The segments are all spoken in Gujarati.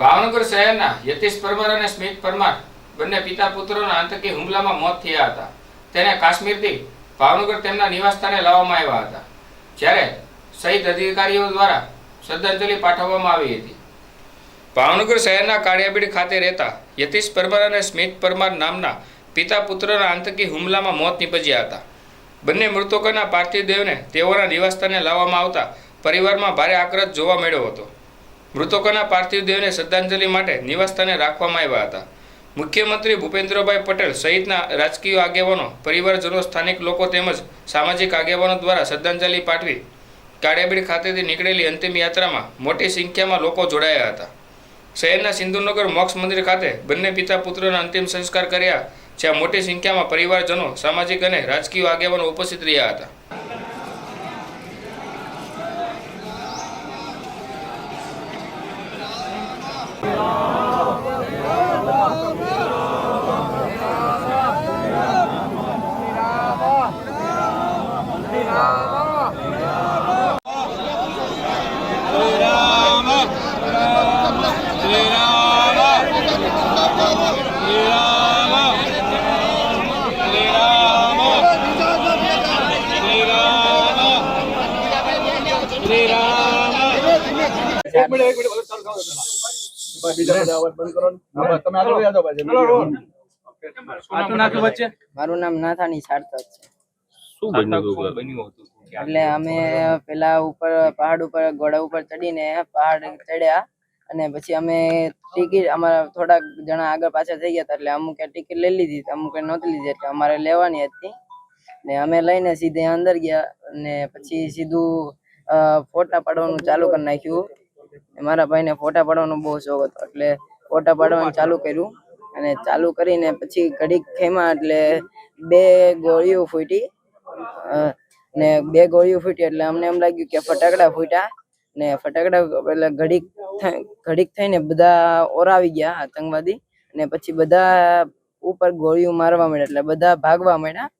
ભાવનગર શહેરના યતીશ પરમાર અને સ્મિત પરમાર બંને પિતા પુત્રોના આતંકી હુમલામાં મોત થયા હતા. તેને કાશ્મીરથી ભાવનગર તેમના નિવાસસ્થાને લાવવામાં આવ્યા હતા, જ્યારે શહીદ અધિકારીઓ દ્વારા શ્રદ્ધાંજલિ પાઠવવામાં આવી હતી. ભાવનગર શહેરના કાળિયાબીડ ખાતે રહેતા યતીશ પરમાર અને સ્મિત પરમાર નામના પિતા પુત્રના આતંકી હુમલામાં મોત નીપજ્યા હતા. બંને મૃતકોના પાર્થિવ દેહને તેઓના નિવાસસ્થાને લાવવામાં આવતા પરિવારમાં ભારે આક્રત જોવા મળ્યો હતો. મૃતકોના પાર્થિવ દેહને શ્રદ્ધાંજલિ માટે નિવાસસ્થાને રાખવામાં આવ્યા હતા. મુખ્યમંત્રી ભૂપેન્દ્રભાઈ પટેલ સહિતના રાજકીય આગેવાનો, પરિવારજનો, સ્થાનિક લોકો તેમજ સામાજિક આગેવાનો દ્વારા શ્રદ્ધાંજલિ પાઠવી કાળિયાબીડ ખાતેથી નીકળેલી અંતિમ યાત્રામાં મોટી સંખ્યામાં લોકો જોડાયા હતા. શહેરના સિંધુનગર મોક્ષ મંદિર ખાતે બંને પિતા પુત્રના અંતિમ સંસ્કાર કર્યા, જ્યાં મોટી સંખ્યામાં પરિવારજનો, સામાજિક અને રાજકીય આગેવાનો ઉપસ્થિત રહ્યા હતા. એક મિનિટ એક મિનિટ બધું ચાલુ થાવ દો પેલા. બીજા બધા અવાજ બંધ કરો ને. હા, બસ તમે આગળ વહી જાઓ પાછા. આટલું નાખ્યું વચ્ચે મારું નામ નાથાની સાર્થક છે. શું બન્યું હતું? એટલે અમે પેલા ઉપર પહાડ ઉપર ઘોડા ઉપર ચડીને પહાડ ચડ્યા અને પછી અમે ટિકિટ અમારા થોડાક જણા આગળ પાછળ થઈ ગયા હતા એટલે અમુકે ટિકિટ લઈ લીધી અમુક નહોતી લીધી એટલે અમારે લેવાની હતી. ને અમે લઈને સીધે અંદર ગયા અને પછી સીધું અ, ફોટા પાડવાનું ચાલુ કરી નાખ્યું. મારા ભાઈને ફોટા પાડવાનો બહુ શોખ હતો. એટલે ફોટા પાડવાનું ચાલુ કર્યું અને ચાલુ કરીને પછી ઘડીક ખેમા એટલે બે ગોળીઓ ફૂટી ને બે ગોળીઓ ફૂટી એટલે અમને એમ લાગ્યું કે ફટાકડા ફૂટ્યા ને ફટાકડા એટલે ઘડીક ઘડીક થઈને બધા ઓરાવી ગયા આતંકવાદી ને પછી બધા ઉપર ગોળીઓ મારવા માંડ્યા એટલે બધા ભાગવા માંડ્યા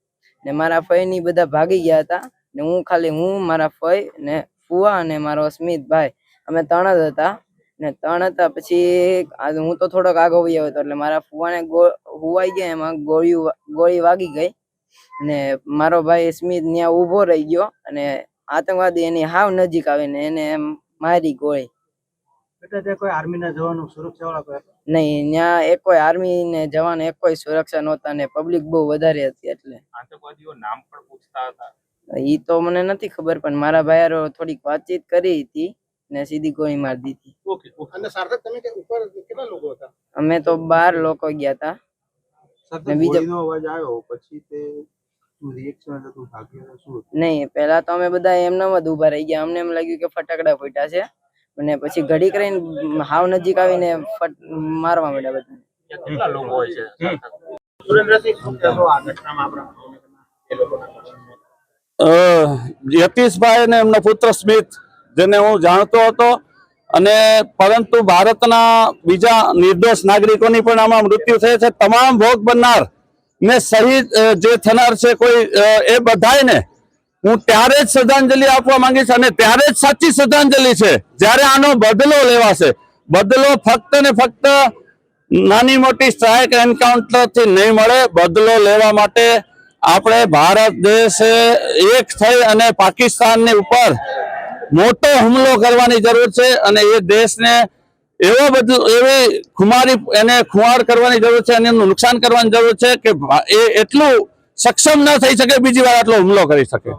ને મારા ફઈની બધા ભાગી ગયા હતા ને હું ખાલી હું, મારા ફઈ ને ફુવા અને મારો સ્મિતભાઈ અમે ત્રણ જ હતા ને ત્રણ હતા પછી આ હું તો થોડોક આગળ વહી આવ્યો હતો એટલે મારા ફુવાને હુવાઈ ગયા એમાં ગોળી ગોળી વાગી ગઈ ને મારો ભાઈ સ્મિત ત્યાં ઊભો રહી ગયો અને આતંકવાદી એની હાવ નજીક આવીને એને એમ મારી ગોળી. એટલે કોઈ આર્મીના જવાનો સુરક્ષા વાળા કોઈ હતા? નહીં ત્યાં એક કોઈ આર્મી ને જવાન એક કોઈ સુરક્ષા નહોતા ને પબ્લિક બહુ વધારે હતી એટલે. આતંકવાદીઓ નામ પણ પૂછતા હતા. ઈ તો મને નથી ખબર પણ મારા ભાઈયારો થોડીક વાતચીત કરી હતી. ને સીધી ગોળી મારી દીધી. Okay okay. અને સાર્થક તમે કે ઉપર કેટલા લોકો હતા? અમે તો બાર લોકો ગયા હતા ને બીજા અવાજ આવ્યો પછી તે રિએક્શન હતું તું શું નહીં પેલા તો અમે બધા એમનામ જ ઊભા રહી ગયા. અમને એમ લાગ્યું કે ફટાકડા ફૂટ્યા છે. અને પછી ઘડી કરીને હાવ નજીક આવીને ફટ મારવા માંડ્યા બધા કેટલા લોકો હોય છે? સુરેન્દ્રસિંહ શું કહેશો આ ઘટનામાં આપણા ભાવનગરના એ લોકોના અ, યતીશભાઈ અને એમનો પુત્ર સ્મિત. જેને હું જાણતો હતો અને પરંતુ ભારતના બીજા નિર્દોષ નાગરિકોની પણ આમાં મૃત્યુ થયા છે. તમામ ભોગ બનનાર ને શહીદ જે થનાર છે કોઈ એ બધાયને હું ત્યારે જ શ્રદ્ધાંજલિ આપવા માંગીશ અને ત્યારે જ સાચી શ્રદ્ધાંજલિ છે. જ્યારે આનો બદલો લેવાશે. બદલો ફક્ત ને ફક્ત નાની મોટી સ્ટ્રાઇક એન્કાઉન્ટરથી નહીં મળે. બદલો લેવા માટે આપણે ભારત દેશ એક થઈ અને પાકિસ્તાનની ઉપર મોટો હુમલો કરવાની જરૂર છે અને એ દેશને એવો બધું એવી ખુમારી એને ખુમાર કરવાની જરૂર છે અને એનું નુકસાન કરવાની જરૂર છે કે એ એટલું સક્ષમ ન થઈ શકે બીજી વાર આટલો હુમલો કરી શકે.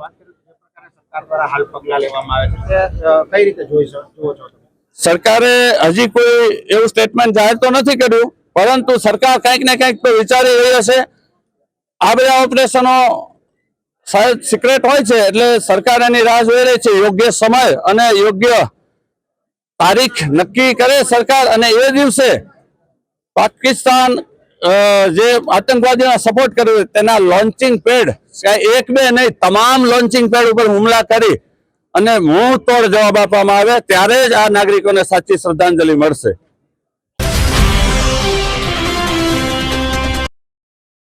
સરકારે હજી કોઈ એવું સ્ટેટમેન્ટ જાહેર તો નથી કર્યું પરંતુ સરકાર કંઈક ને કંઈક તો વિચારી રહી હશે. આ બધા ઓપરેશનો શાયદ સિક્રેટ હોય છે એટલે સરકાર એની રાહ જોઈ રહી છે. યોગ્ય સમય અને યોગ્ય તારીખ નક્કી કરે સરકાર અને એ દિવસે પાકિસ્તાન જે આતંકવાદીઓને સપોર્ટ કર્યો તેના લોન્ચિંગ પેડ એક બે નહીં, તમામ લોન્ચિંગ પેડ ઉપર હુમલા કરી અને મુંહ તોડ જવાબ આપવામાં આવે, ત્યારે જ આ નાગરિકોને સાચી શ્રદ્ધાંજલિ મળશે.